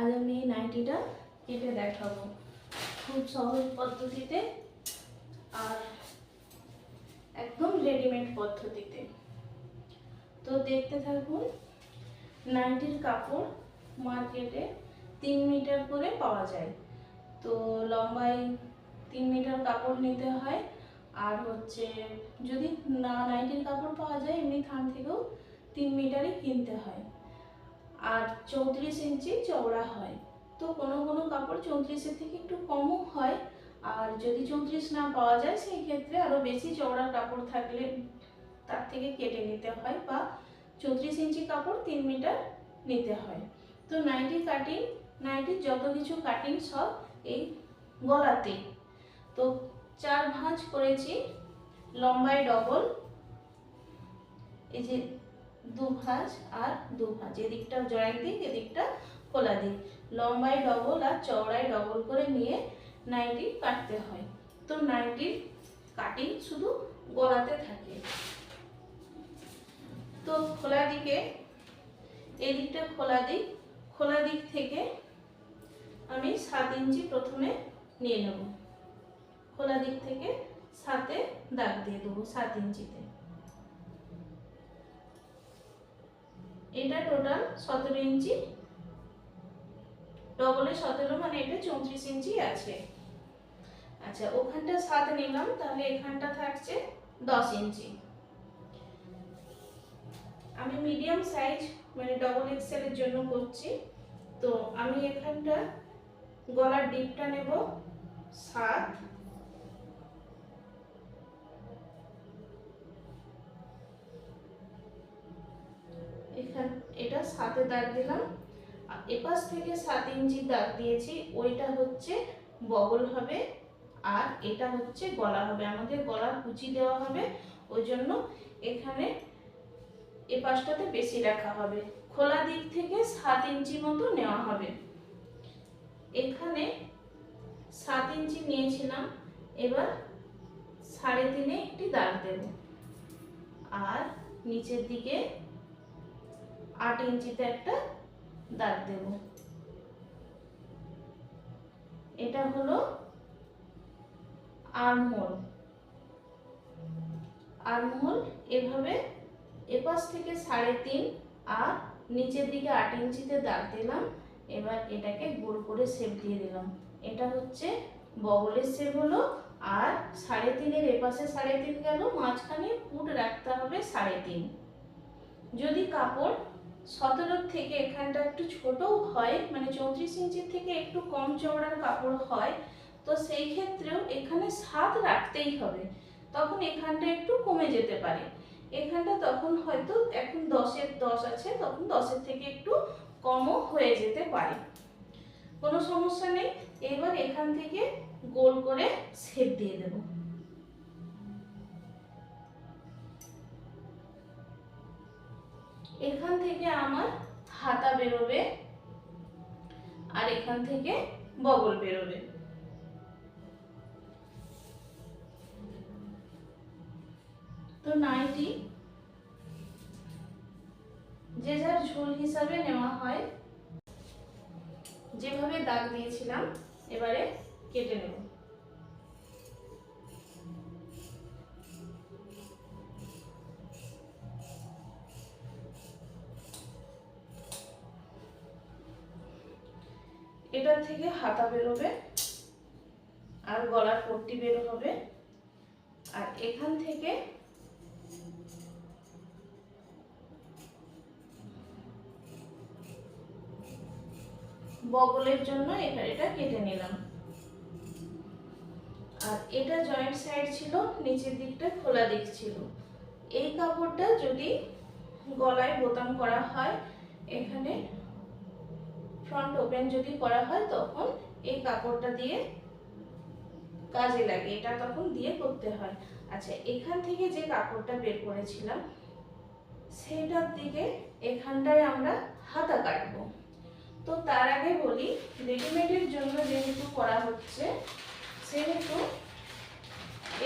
আজ আমি এই নাইটিটা কেটে দেখাবো। খুব সহজ পদ্ধতিতে আর একদম রেডিমেড পদ্ধতিতে। তো দেখতে থাকুন, নাইটির কাপড় মার্কেটে তিন মিটার করে পাওয়া যায়। তো লম্বায় তিন মিটার কাপড় নিতে হয়। আর হচ্ছে যদি না নাইটির কাপড় পাওয়া যায়, এমনি থান থেকেও তিন মিটারই কিনতে হয়। আর চৌত্রিশ ইঞ্চি চওড়া হয়। তো কোনো কোনো কাপড় চৌত্রিশের থেকে একটু কমও হয়। আর যদি চৌত্রিশ না পাওয়া যায়, সেই ক্ষেত্রে আরও বেশি চওড়া কাপড় থাকলে তার থেকে কেটে নিতে হয় বা চৌত্রিশ ইঞ্চি কাপড় তিন মিটার নিতে হয়। তো নাইটি কাটিং নাইটির যত কিছু কাটিং সব এই গলাতে। তো চার ভাঁজ করেছি, লম্বায় ডবল এই যে দু ভাঁজ আর দু ভাঁজ এদিকটা জয়েন্ট দিক, এদিকটা খোলা দিক। লম্বায় ডবল আর চওড়ায় ডবল করে নিয়ে নাইটি কাটতে হয়। তো নাইটির কাটিং শুধু গলাতে থাকে। তো খোলা দিকে এই দিকটা খোলা দিক। খোলা দিক থেকে আমি সাত ইঞ্চি প্রথমে নিয়ে নেব। খোলা দিক থেকে সাতে দাগ দিয়ে দেবো সাত ইঞ্চিতে। এটা টোটাল সতেরো ইঞ্চি। ডবলে সতেরো মানে এটা চৌত্রিশ ইঞ্চি আছে। আচ্ছা ওখানটা সাত নিলাম, তাহলে এখানটা থাকছে দশ ইঞ্চি। আমি মিডিয়াম সাইজ মানে ডবল এক্সেলের জন্য করছি। তো আমি এখানটা গলার ডিপটা নেব সাত। এখান, এটা সাতে দাগ দিলাম। এপাশ থেকে সাত ইঞ্চি দাগ দিয়েছি, ওইটা হচ্ছে বগল হবে, আর এটা হচ্ছে গলা হবে। আমাদের গলা কুচি দেওয়া হবে, ওই জন্য এখানে এ পাশটাতে বেশি রাখা হবে। খোলা দিক থেকে সাত ইঞ্চি মতো নেওয়া হবে। এখানে সাত ইঞ্চি নিয়েছিলাম, এবার সাড়ে তিনে একটি দাগ দেব। আর নিচের দিকে আট ইঞ্চিতে একটা দাগ দেব। এটা হলো আর্মহোল। আর্মহোল এভাবে এপাশ থেকে সাড়ে তিন আর নিচের দিকে আট ইঞ্চিতে দাগ দিলাম, এবার এটাকে গোল করে শেপ দিয়ে দিলাম। এটা হচ্ছে বগলের শেপ হলো আর সাড়ে তিনের এপাশে সাড়ে তিন গেল, মাঝখানে পুট রাখতে হবে সাড়ে তিন। যদি কাপড় সতেরোর থেকে এখানটা একটু ছোটও হয় মানে চৌত্রিশ ইঞ্চির থেকে একটু কম চওড়ার কাপড় হয়। তো সেই ক্ষেত্রেও এখানে সাত রাখতেই হবে। তখন এখানটা একটু কমে যেতে পারে। এখানটা তখন হয়তো এখন দশের দশ আছে, তখন দশের থেকে একটু কমও হয়ে যেতে পারে। কোনো সমস্যা নেই। এবার এখান থেকে গোল করে শেপ দিয়ে দেব। এখান থেকে আমার হাতা বেরোবে আর এখান থেকে বগল বেরোবে। তো নাইটি যে যার ঝোল হিসাবে নেওয়া হয়, যেভাবে দাগ দিয়েছিলাম, এবারে কেটে নেব। এটার থেকে হাতা বেরোবে আর গলার পট্টি বের হবে। আর এখান থেকে বগলের জন্য এটা এটা কেটে নিলাম। আর এটা জয়েন্ট সাইড ছিল, নিচের দিকটা খোলা দিক ছিল। এই কাপড়টা যদি গলায় বোতাম করা হয়, এখানে ফ্রন্ট ওপেন যদি করা হয় তখন এই কাপড়টা দিয়ে কাজে লাগে। এটা তখন দিয়ে করতে হয়। আচ্ছা এখান থেকে যে কাপড়টা বের করেছিলাম, সেটার দিকে এখানটায় আমরা হাতা কাটবো। তো তার আগে বলি রেডিমেডের জন্য যেহেতু করা হচ্ছে, সেহেতু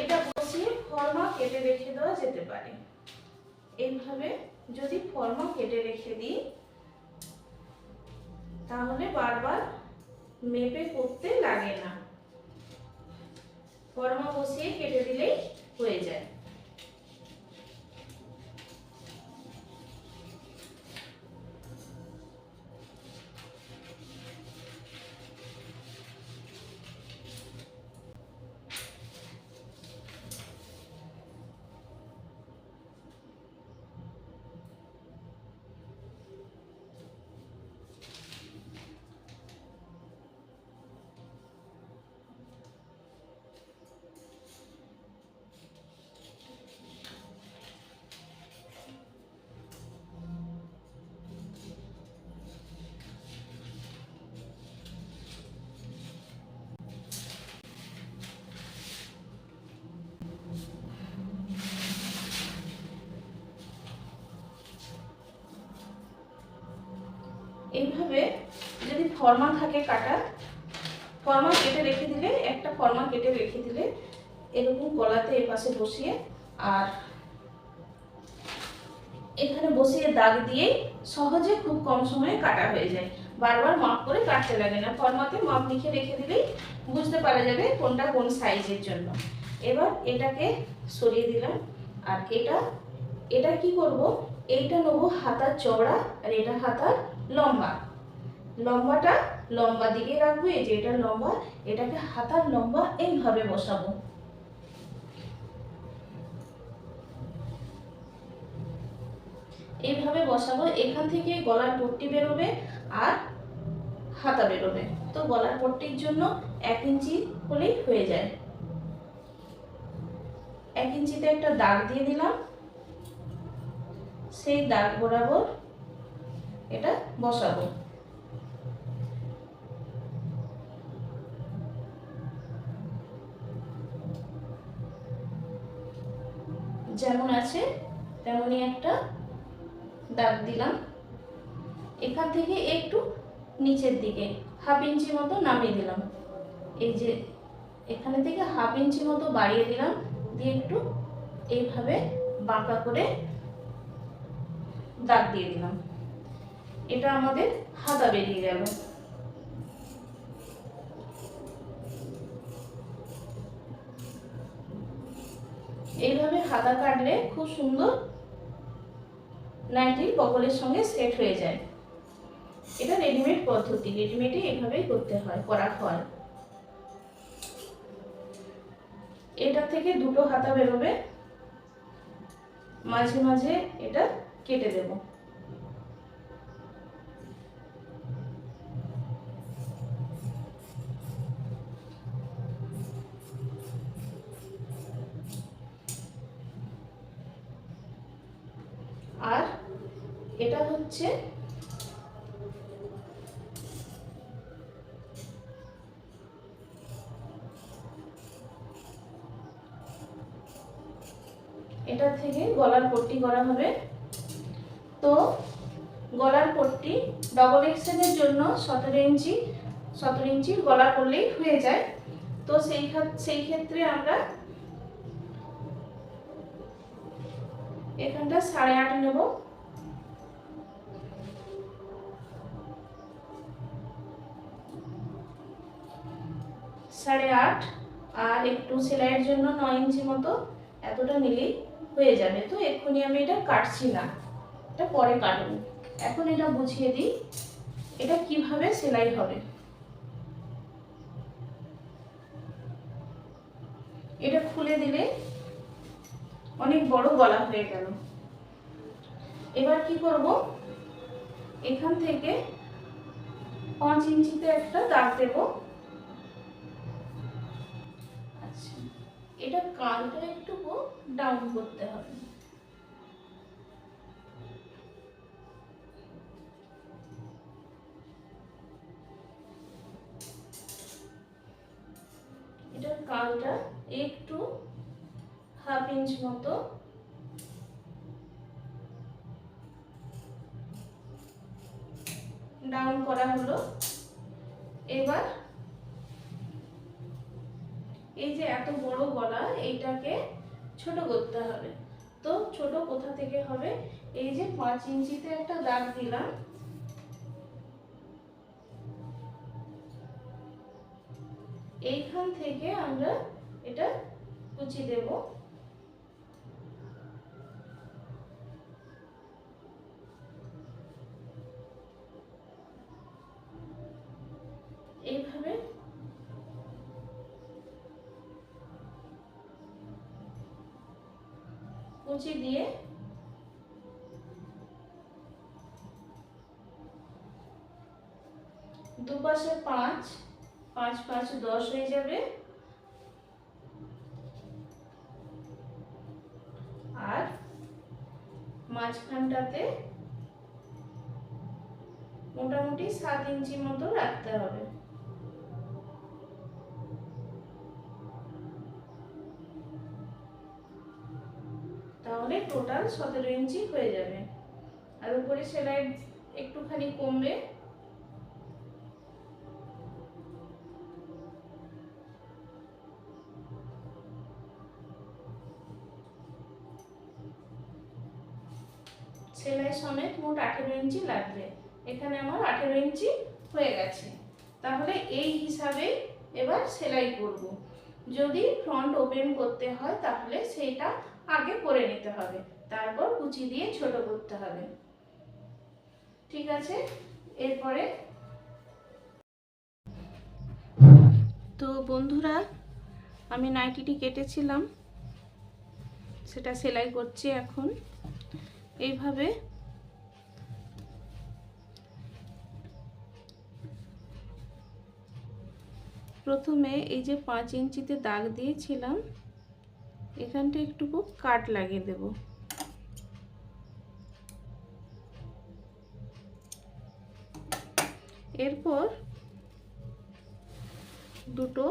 এটা বসিয়ে ফর্মা কেটে রেখে দেওয়া যেতে পারে। এইভাবে যদি ফর্মা কেটে রেখে দিই তাহলে বারবার মেপে করতে লাগে না। ফর্মা বসিয়ে কেটে দিলেই হয়ে যায়। এইভাবে যদি ফর্মা থাকে কাটা, ফর্মা কেটে রেখে দিলে, একটা ফর্মা কেটে রেখে দিলে এরকম গলাতে এ পাশে বসিয়ে আর এখানে বসিয়ে দাগ দিয়েই সহজে খুব কম সময়ে কাটা হয়ে যায়। বারবার মাপ করে কাটতে লাগে না। ফর্মাতে মাপ লিখে রেখে দিলেই বুঝতে পারা যাবে কোনটা কোন সাইজের জন্য। এবার এটাকে সরিয়ে দিলাম। আর এটা এটা কি করব? এইটা নেব হাতার চওড়া আর এটা হাতার লম্বা। লম্বাটা লম্বা দিকে রাখব, এই যে এটা লম্বা, এটাকে হাতার লম্বা এইভাবে বসাবো। এইভাবে বসাবো, এখান থেকে গলার পট্টি বেরোবে আর হাতা বেরোবে। তো গলার পট্টির জন্য এক ইঞ্চি হলেই হয়ে যায়। এক ইঞ্চিতে একটা দাগ দিয়ে দিলাম। সেই দাগ বরাবর এটা বসাবো। যেমন আছে, তেমনই একটা দাগ দিলাম। এখান থেকে একটু নিচের দিকে হাফ ইঞ্চি মতো নামিয়ে দিলাম। এই যে এখানে থেকে হাফ ইঞ্চি মতো বাড়িয়ে দিলাম, দিয়ে একটু এইভাবে বাঁকা করে দাগ দিয়ে দিলাম। এটা আমাদের হাতা বেরিয়ে গেল। এইভাবে হাতা কাটলে খুব সুন্দর নাইটি বকলের সঙ্গে সেট হয়ে যায়। এটা রেডিমেড পদ্ধতি, রেডিমেডে এভাবেই করতে হয়, করা হয়। এটা থেকে দুটো হাতা বেরোবে, মাঝে মাঝে এটা কেটে দেব। এটা হচ্ছে এটা থেকে গলার পট্টি করা হবে। তো গলার পট্টি ডবল এক্সেলের জন্য সতেরো ইঞ্চি, সতেরো ইঞ্চির গলা করলেই হয়ে যায়। তো সেই সেই ক্ষেত্রে আমরা এখানটা সাড়ে আট নেব। সাড়ে আট আর একটু সেলাইয়ের জন্য নয় ইঞ্চি মতো এতটা নিলেই হয়ে যাবে। তো এক্ষুনি আমি এটা কাটছি না, এটা পরে কাটবো। এখন এটা বুঝিয়ে দিই, এটা কীভাবে সেলাই হবে। এটা খুলে দিলে অনেক বড় গলা হয়ে গেল। এবার কি করব? এখান থেকে পাঁচ ইঞ্চিতে একটা দাগ দেব। এটা কালটা একটু ডাউন করতে হবে। এটার কানটা একটু হাফ ইঞ্চ মতো। ডাউন করা হলো। এবার এই যে এত বড় গলা, এইটাকে ছোট করতে হবে। তো ছোট কোথা থেকে হবে? এই যে পাঁচ ইঞ্চিতে একটা দাগ দিলাম। এইখান থেকে আমরা এটা কুচি দেবো। কুচি দিয়ে দুপাশে পাঁচ পাঁচ পাঁচ, দশ হয়ে যাবে। আর মাঝখানটাতে মোটামুটি সাত ইঞ্চি মতো রাখতে হবে। তাহলে টোটাল সতেরো ইঞ্চি হয়ে যাবে। আর উপরে সেলাই একটুখানি কমবে। সেলাই সমেত মোট আঠেরো ইঞ্চি লাগবে। এখানে আমার আঠেরো ইঞ্চি হয়ে গেছে। তাহলে এই হিসাবে এবার সেলাই করব। যদি ফ্রন্ট ওপেন করতে হয়, তাহলে সেইটা আগে করে নিতে হবে। তারপর কুচি দিয়ে ছোট করতে হবে। ঠিক আছে? এরপরে তো বন্ধুরা, আমি নাইটিটি কেটেছিলাম। সেটা সেলাই করছি এখন। এইভাবে প্রথমে এই যে পাঁচ ইঞ্চিতে দাগ দিয়েছিলাম এখানটা একটুকু কাট লাগিয়ে দেব। এরপর দুটো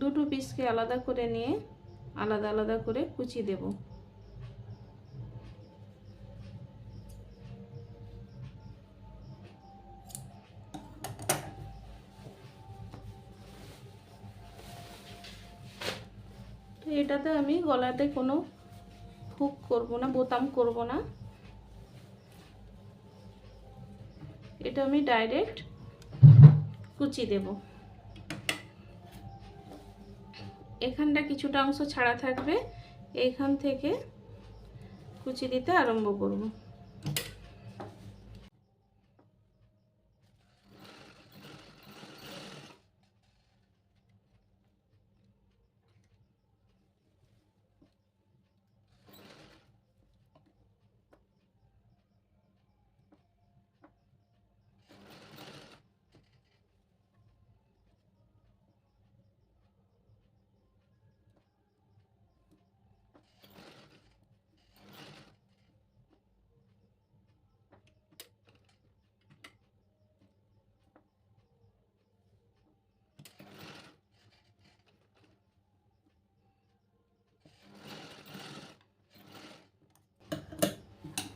দুটো পিসকে আলাদা করে নিয়ে আলাদা আলাদা করে কুচি দেব। তো এটাতে আমি, গলাতে কোনো হুক করব না, বোতাম করব না। এটা আমি ডাইরেক্ট কুচি দেব। এখানটা কিছুটা অংশ ছাড়া থাকবে এইখান থেকে কুচি দিতে আরম্ভ করব।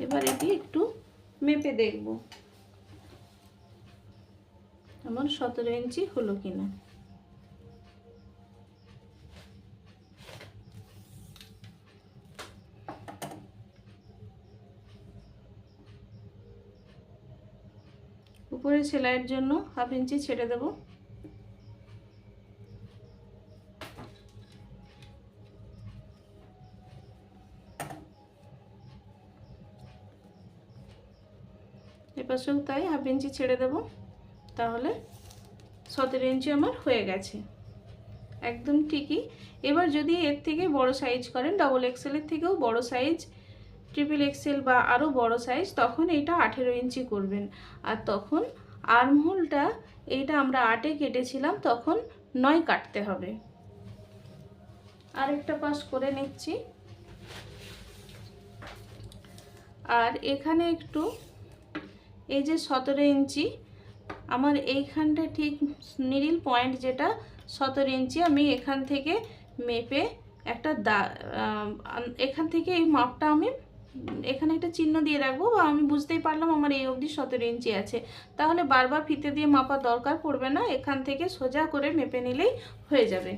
এবার এটি একটু মেপে দেখব। আমার সতেরো ইঞ্চি হলো কিনা? উপরে সেলাইয়ের জন্য হাফ ইঞ্চি ছেড়ে দেবো। এপাশেও তাই হাফ ইঞ্চি ছেড়ে দেব। তাহলে সতেরো ইঞ্চি আমার হয়ে গেছে। একদম ঠিকই। এবার যদি এর থেকে বড় সাইজ করেন ডবল এক্সেলের থেকেও বড় সাইজ ট্রিপল এক্সেল বা আরও বড় সাইজ তখন এটা আঠেরো ইঞ্চি করবেন। আর তখন আর্মহোলটা এইটা আমরা আটে কেটেছিলাম, তখন নয় কাটতে হবে। আরেকটা পাশ করে নিচ্ছি। আর এখানে একটু এই যে সতেরো ইঞ্চি, আমার এইখানটা ঠিক নিরিল পয়েন্ট যেটা, সতেরো ইঞ্চি আমি এখান থেকে মেপে একটা দা এখান থেকে এই মাপটা আমি এখানে একটা চিহ্ন দিয়ে রাখব বা আমি বুঝতেই পারলাম আমার এই অবধি সতেরো ইঞ্চি আছে। তাহলে বারবার ফিতে দিয়ে মাপার দরকার পড়বে না, এখান থেকে সোজা করে মেপে নিলেই হয়ে যাবে।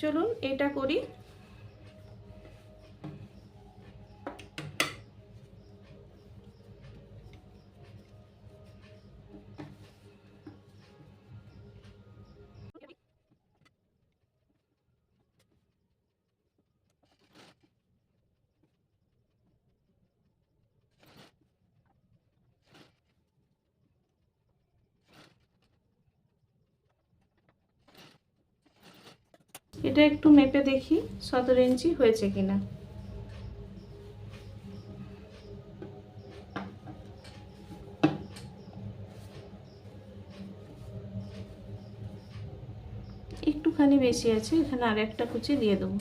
চলুন, এটা করি। এটা একটু মেপে দেখি, সতেরো ইঞ্চি হয়েছে কিনা। একটুখানি বেশি আছে, এখানে আর একটা কুচি দিয়ে দেবো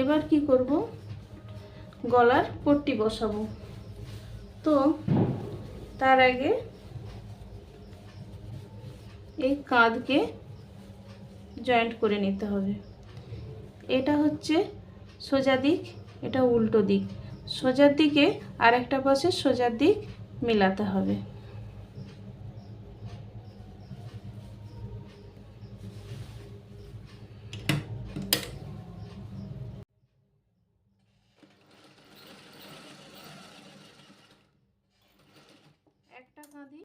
এবার কি করব? গলার পট্টি বসাবো। তো তার আগে এই কাঁধকে জয়েন্ট করে নিতে হবে। এটা হচ্ছে সোজা দিক, এটা উল্টো দিক। সোজার দিকে আর একটা পাশে সোজার দিক মেলাতে হবে একটা কাঁধি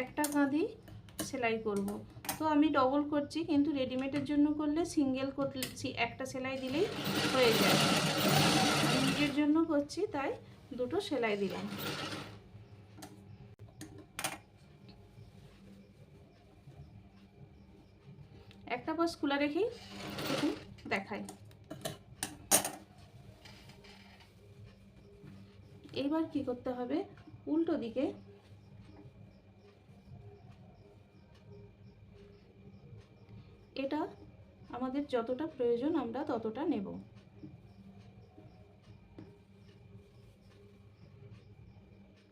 একটা কাঁধি সেলাই করব তো আমি ডবল করছি, কিন্তু রেডিমেডের জন্য করলে সিঙ্গেল করলে একটা সেলাই দিলেই হয়ে যায়। নিজের জন্য করছি, তাই দুটো সেলাই দিলাম। একটা বাস খোলা রেখেই দেখাই। এইবার কি করতে হবে? উল্টো দিকে এটা আমাদের যতটা প্রয়োজন আমরা ততটা নেব।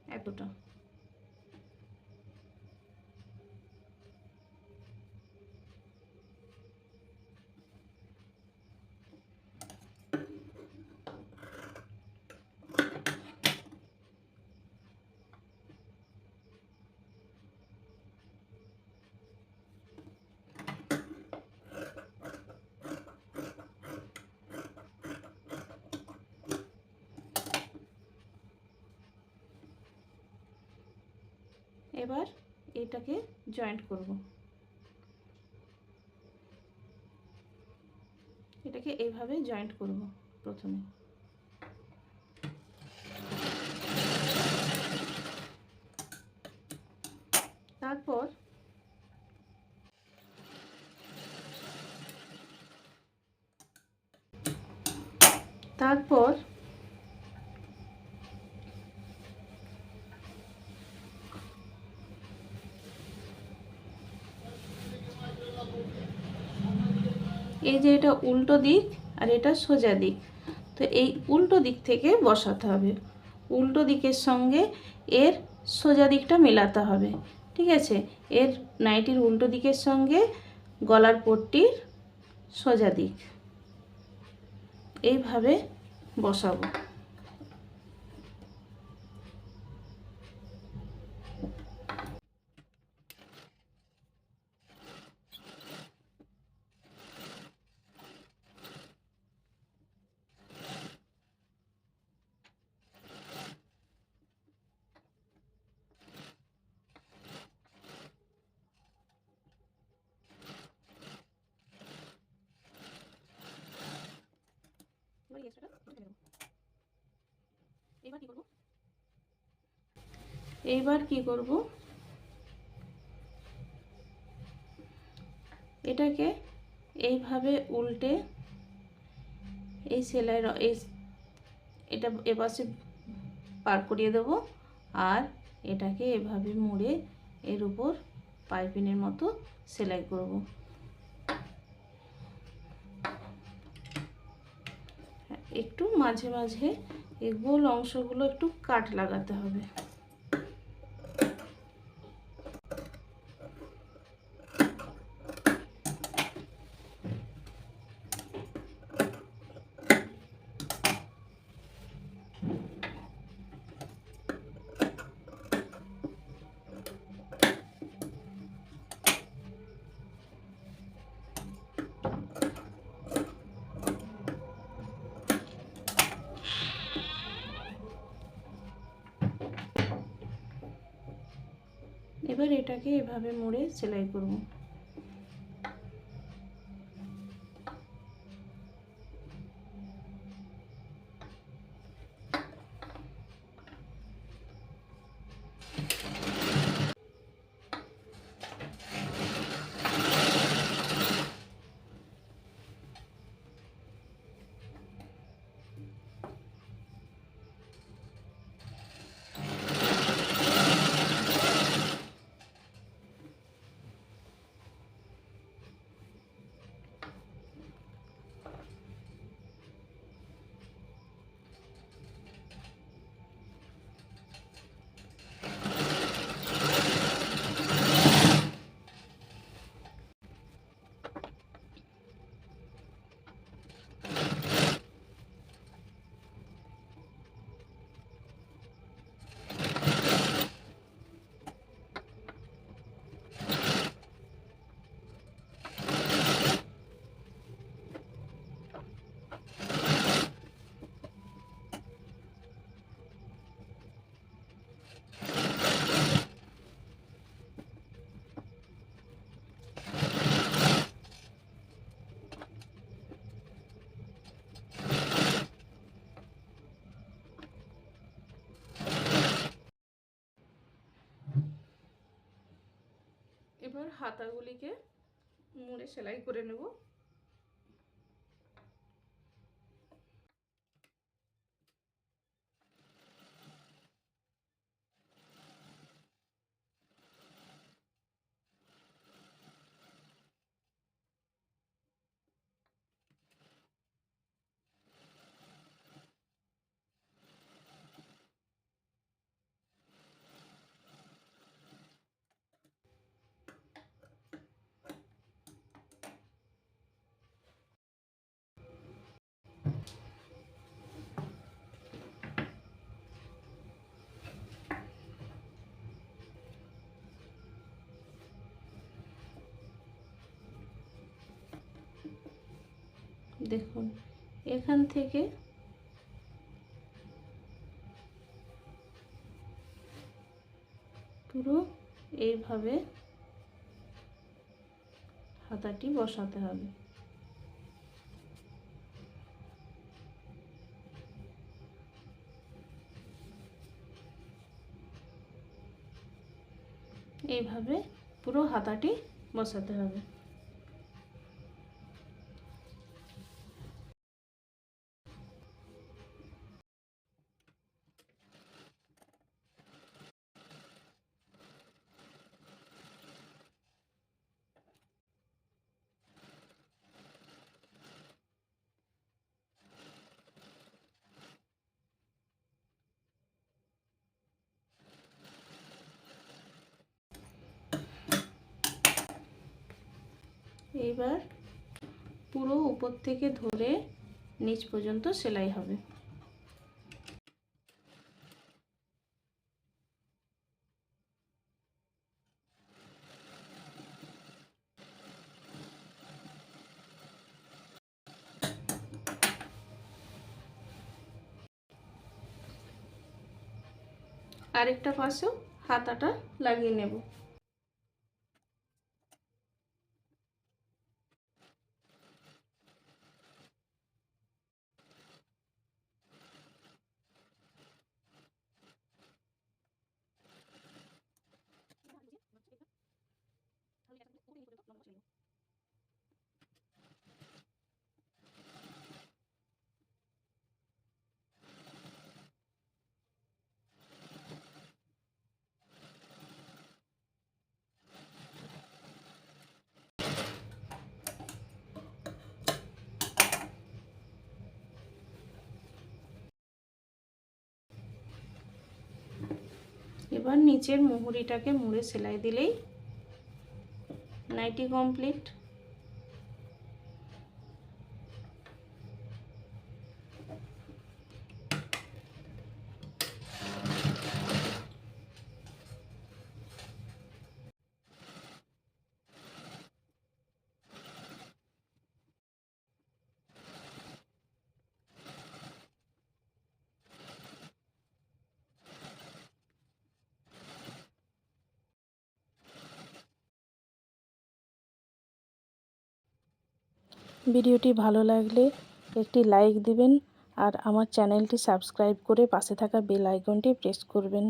এতটা এবার এটাকে জয়েন্ট করব। এটাকে এইভাবে জয়েন্ট করব প্রথমে তারপর তারপর এই যে এটা উল্টো দিক আর এটা সোজা দিক। তো এই উল্টো দিক থেকে বসাতে হবে। উল্টো দিকের সঙ্গে এর সোজা দিকটা মেলাতে হবে, ঠিক আছে? এর নাইটির উল্টো দিকের সঙ্গে গলার পট্টির সোজা দিক। এইভাবে বসাবো। এইবার কি করব? কি করব? এটাকে এইভাবে উল্টে এই সেলাইয়ের এই এটা এপাশে পার করিয়ে দেব আর এটাকে এভাবে মুড়ে এর উপর পাইপিনের মতো সেলাই করব। একটু মাঝে মাঝে এই গোল অংশগুলো একটু কাট লাগাতে হবে। এবার এটাকে এভাবে মুড়ে সেলাই করব। এবার হাতাগুলিকে মুড়ে সেলাই করে নেব। দেখুন এখান থেকে পুরো এইভাবে হাতাটি বসাতে হবে। এইভাবে পুরো হাতাটি বসাতে হবে। এইবার পুরো উপর থেকে ধরে নিচ পর্যন্ত সেলাই হবে। আরেকটা পাশেও হাতাটা লাগিয়ে নেব। এবার নিচের মুহুরিটাকে মুড়ে সেলাই দিলেই নাইটি কমপ্লিট। ভিডিওটি ভালো লাগলে একটি লাইক দিবেন আর আমার চ্যানেলটি সাবস্ক্রাইব করে পাশে থাকা বেল আইকনটি প্রেস করবেন।